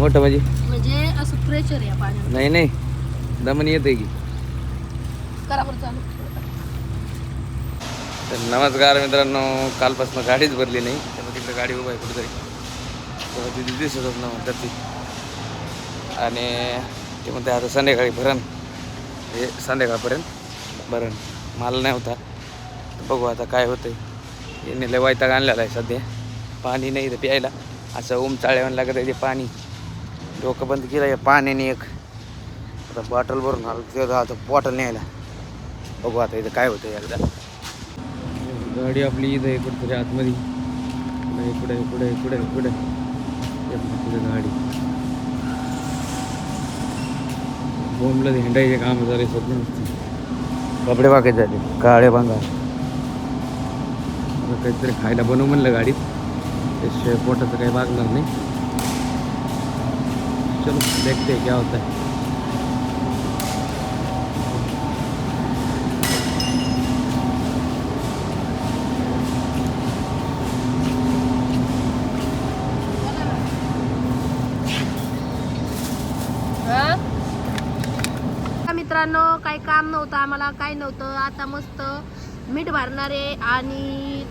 मोठं म्हणजे? म्हणजे असं प्रेशर या पाण्यात. नाही नाही. दमन येते की. करा बरं चालू. तर नमस्कार मित्रांनो कालपासून गाडीच भरली नाही. त्यामुळे तिकडे गाडी उभा आहे कुठेतरी. तेव्हा तिथे दिसतच ना म्हणतात ती. आणि ते म्हणते आता संध्याकाळी भरण. हे संध्याकाळपर्यंत भरण. माल नाही होता. तर बघू आता काय होतंय. यांनी लय वैताग आणलेला आहे सध्या. पाणी नाही इथं प्यायला. असं ओम चाळ्यावर लागत आहे ते पाणी. डोकं बंद केलं आहे पाण्याने एक. आता बॉटल भरून आलं ते आता बॉटल न्यायला. बघू आता इथं काय होतं एकदा. गाडी आपली इथं आहे कुठेतरी आतमध्ये. पुढे पुढे पुढे पुढे पुढे गाडी. बोंबला हिंडायचे काम झाले सध्या नुसते. कपडे बाकी झाले काळे आता काहीतरी खायला बनवू म्हणलं गाडीत. त्याशिवाय पोटाचं काही बागणार नाही. चलो देखते हैं क्या होता है। मित्रांनो काही काम नव्हतं आम्हाला काही नव्हतं. आता मस्त मीठ भरणार आहे आणि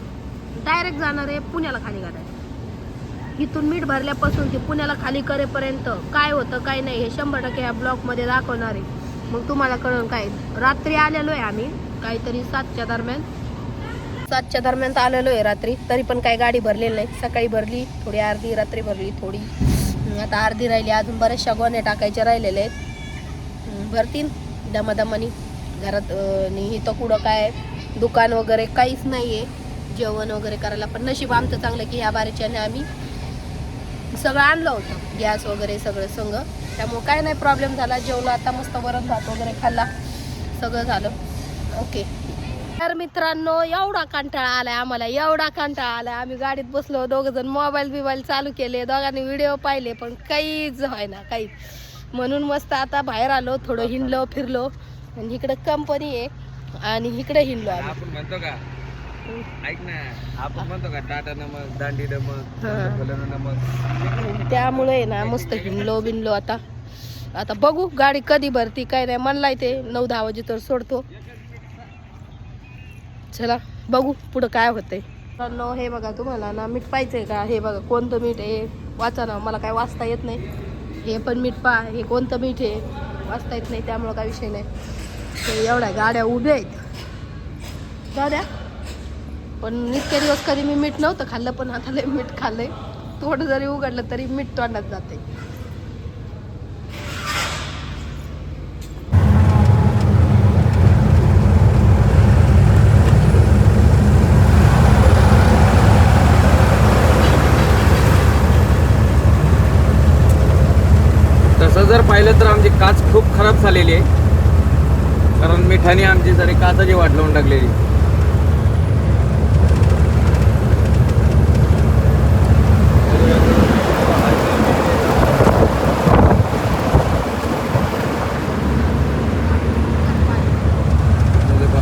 डायरेक्ट जाणार आहे पुण्याला खाली गाड्या इथून मीठ भरल्यापासून ते पुण्याला खाली करेपर्यंत काय होतं काय नाही हे शंभर टक्के ह्या ब्लॉकमध्ये दाखवणार आहे. मग तुम्हाला कळून काय रात्री आलेलो आहे आम्ही काहीतरी सातच्या दरम्यान. सातच्या दरम्यान तर आलेलो आहे रात्री तरी पण काही गाडी भरलेली नाही. सकाळी भरली थोडी अर्धी रात्री भरली थोडी. आता अर्धी राहिली अजून बऱ्याचशा गोण्या टाकायच्या राहिलेल्या आहेत. भरतील दमादमानी. घरात आणि इथं कुठं काय दुकान वगैरे काहीच नाही आहे जेवण वगैरे करायला पण नशीब आमचं चांगलं की ह्या बारीच्याने आम्ही सगळं आणलं होतं. गॅस वगैरे सगळं संग. त्यामुळं काय नाही प्रॉब्लेम झाला. जेवलो आता मस्त वरण भात वगैरे खाल्ला. सगळं झालं. ओके तर मित्रांनो एवढा कंटाळा आलाय आम्हाला. एवढा कंटाळा आलाय. आम्ही गाडीत बसलो. दोघं जण मोबाईल बिबाईल चालू केले. दोघांनी व्हिडिओ पाहिले पण काहीच व्हायना काही म्हणून मस्त आता बाहेर आलो थोडं हिंडलो फिरलो. आणि इकडं कंपनी आहे. आणि इकडे हिंडलो आम्ही. म्हणतो का ऐक ना आपण म्हणतो का टाटा नमक दांडी नमक नमक. त्यामुळे ना मस्त हिंडलो बिनलो आता. आता बघू गाडी कधी भरती काय नाही. म्हणलाय ते नऊ दहा वाजे तर सोडतो. चला बघू पुढं काय होतंय. मित्रांनो हे बघा तुम्हाला ना मीठ पाहिजे का? हे बघा कोणतं मीठ आहे? वाचा ना मला काय वाचता येत नाही. हे पण मीठ पहा हे कोणतं मीठ आहे? वाचता येत नाही त्यामुळं काय विषय नाही. एवढ्या गाड्या उभ्या आहेत. गाड्या पण इतके दिवस कधी मी मीठ नव्हतं खाल्लं पण आता लय मीठ खाल्लंय. थोडं जरी उघडलं तरी मीठ तोंडात जाते तसं जर पाहिलं तर आमची काच खूप खराब झालेली आहे. कारण मिठाने आमची जरी काचाची वाट लावून टाकलेली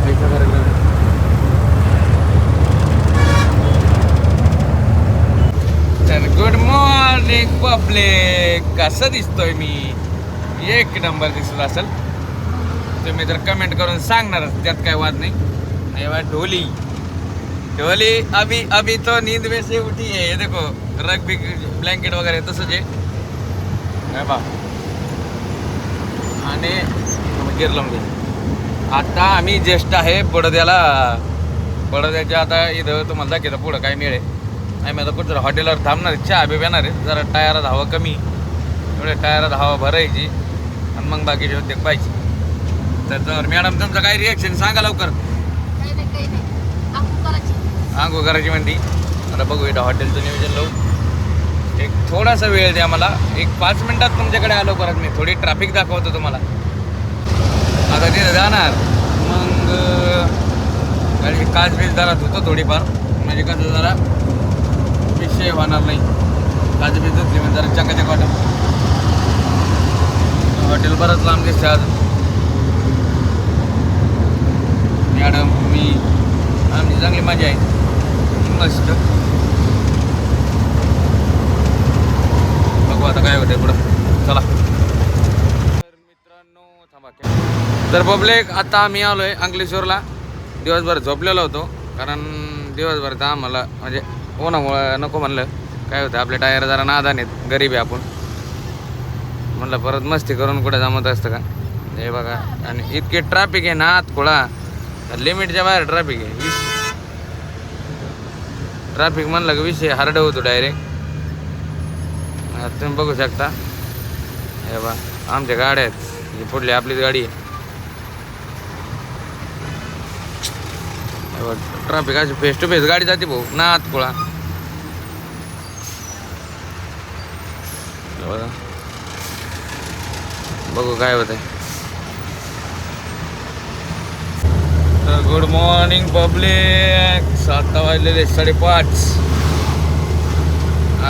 पैसा भरायला तर गुड आपले कसं दिसतोय मी? एक नंबर दिसत असेल. तुम्ही तर कमेंट करून सांगणारच त्यात काय वाद नाही. नाही बा ढोली. ढोली अभी अभी तो नींद में से उठी है ये देखो रग बिग ब्लँकेट वगैरे तसंच आहे. काय बा आणि गिरलो आता आम्ही ज्येष्ठ आहे बडोद्याला बडोद्याच्या आता इथं तुम्हाला दाखवतं पुढं काय मिळेल. आम्ही आता कुठं हॉटेलवर थांबणार आहे, चहा बी येणार आहे. जरा टायरात हवा कमी एवढ्या टायरात हवा भरायची. आणि मग बाकीचे उद्योग पाहिजे तर मॅडम तुमचं काय रिॲक्शन सांगा लवकर. आपण करायची. म्हणती. आता बघू इथं हॉटेलचं नियोजन लावू. एक थोडासा वेळ द्या मला. एक पाच मिनिटात तुमच्याकडे आलो परत मी. थोडी ट्रॅफिक दाखवतो तुम्हाला. आता तिथं जाणार. मग काच बीज जरा धुतो थोडीफार. म्हणजे कसं जरा विषय होणार नाही. काच बीज धुतली म्हणजे जरा चकाचक वाटत हॉटेल बरंच लांब दिसते आज. मॅडम मी आमची चांगली मजा आहे. मस्त. बघू आता काय होतंय पुढं. चला. तर मित्रांनो थांबा तर पब्लिक आता आम्ही आलोय अंकलेश्वरला दिवसभर झोपलेलो होतो कारण दिवसभर तर आम्हाला म्हणजे उन्हामुळं नको म्हणलं. काय होतं आपले टायर जरा नादान आहेत गरीब आहे आपण. म्हणलं परत मस्ती करून कुठं जमत असतं का? हे बघा. आणि इतके ट्रॅफिक आहे ना आत खोळा लिमिटच्या बाहेर ट्रॅफिक आहे. वीस. ट्रॅफिक म्हणलं की विषय हार्ड होतो डायरेक्ट तुम्ही बघू शकता. हे बा आमच्या गाड्या आहेत. ही पुढली आपलीच गाडी आहे. ट्रॅफिक अशी फेस टू फेस गाडी जाते भाऊ ना आत खोळा बघा. बघू काय होत तर गुड मॉर्निंग पब्लिक सात वाजलेले साडेपाच.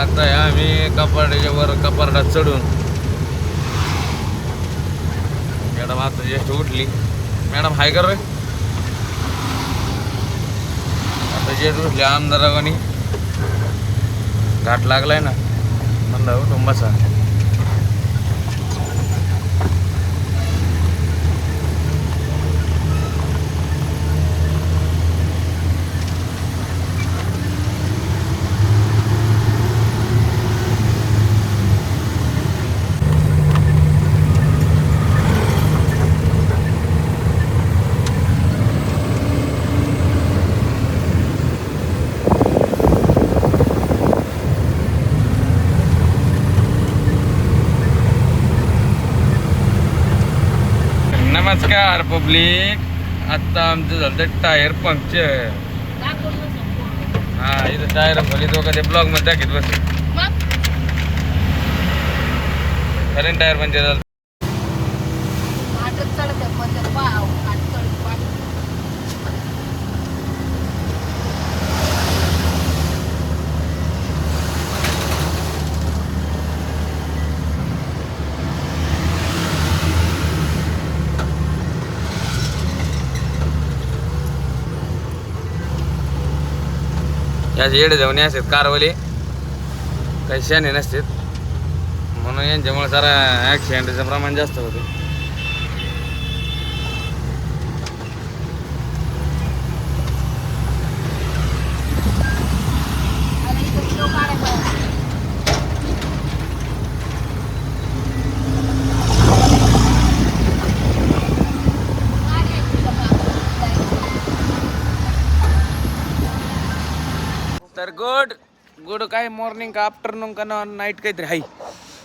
आता आम्ही कपाड्याच्या वर कपाटात चढून. मॅडम आता जस्ट उठली. मॅडम हाय कर रे. आता जस्ट उठली आमदारावानी घाट लागलाय ना. म्हणलं उठून बसा नमस्कार पब्लिक. आता आमचं झालं टायर पंक्चर. हा इथं टायर खोली तो कधी ब्लॉगमध्ये दाखवत बस खरं टायर पंक्चर झालं. याचे येडे जाऊन असतात कारवले काही शाने नसतात. म्हणून यांच्यामुळे जरा ॲक्सिडेंटचं प्रमाण जास्त होतं तर गुड गुड काय मॉर्निंग का आफ्टरनून का नाईट काहीतरी आहे.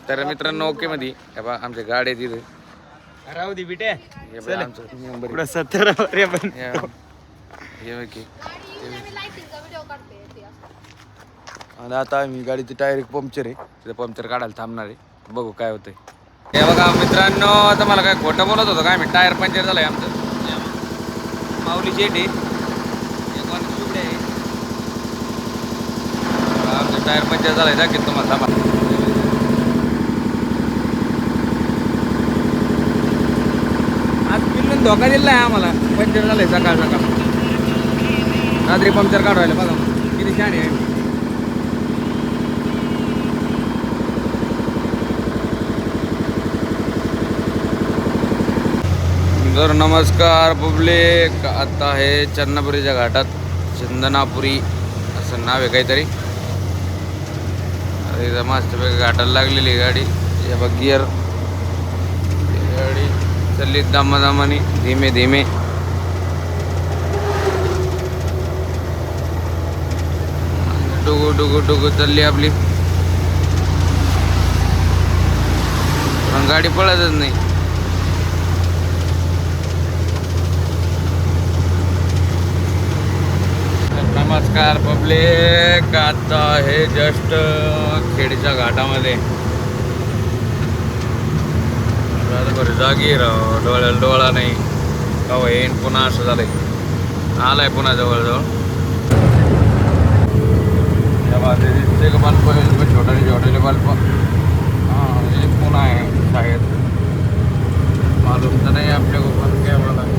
तर मित्रांनो ओके मध्ये. हे बा आमच्या गाड्या तिथे राहू दे बिटे हे बघ आमचं number आहे. पुढं सत्तर रे पण. हे बघ. हे बघ की. आणि आता आम्ही गाडीची टायर एक पंक्चर आहे. तिथं पंक्चर काढायला थांबणार आहे. बघू काय होतंय. हे बघा मित्रांनो आता मला काय खोटं बोलत होतं काय मी टायर पंक्चर झालंय आमचं. माऊली शेट आहे एक वाणी शिवडे आहे बघा, आमचं टायर पंचर झालाय दाखवत तुम्हाला थांबा. आज पिल्लून धोका दिला आहे आम्हाला. पंचर झालंय सकाळ सकाळ. रात्री पंक्चर काढवायला बघा किती छान आहे. तर नमस्कार पब्लिक आता आहे चन्नापुरीच्या घाटात चंदनापुरी असं नाव आहे काहीतरी. एकदा मस्तपैकी घाटाला लागलेली आहे गाडी. हे बघ गिअर गाडी चालली दामा दामानी धीमे धीमे. डुगू डुगू डुगू चालली आपली. पण गाडी पळतच नाही. नमस्कार पब्लिक. आता हे जस्ट खेडच्या घाटामध्ये. जागी राव डोळ्याला डोळा नाही. का हो, येईन पुन्हा असं झालंय? आलाय पुन्हा जवळजवळ. या दिसते का बल्ब? छोटे छोटे बल्प हां हे पुन्हा आहे शाळेत. मालूम तर नाही आपने काय पर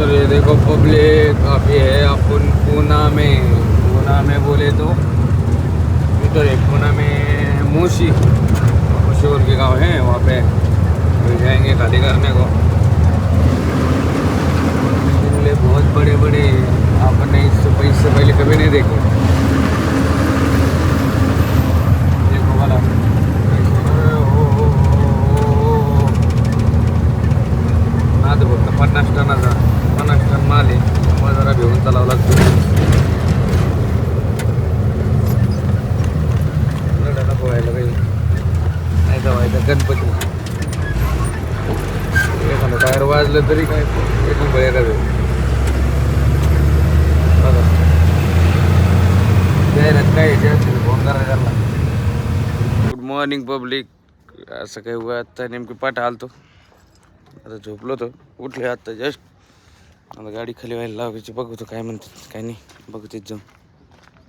तो ये देखो पब्लिक काफ़ी है अपन पूना में पूना में बोले तो तो एक पूना में मूसी मशहूर के गाँव है, वहाँ पे मिल जाएँगे खाली करने को। बहुत बड़े बड़े आपने इससे पहले कभी नहीं देखो। तरी काय एक नंबर का बघा. काय फोन करा गुड मॉर्निंग पब्लिक असं काही उगा आता नेमकी पाठ आलतो. आता झोपलो होतो. उठले आता जस्ट आता गाडी खाली व्हायला लावायची. बघतो काय म्हणतात काय नाही. बघतो जाऊन.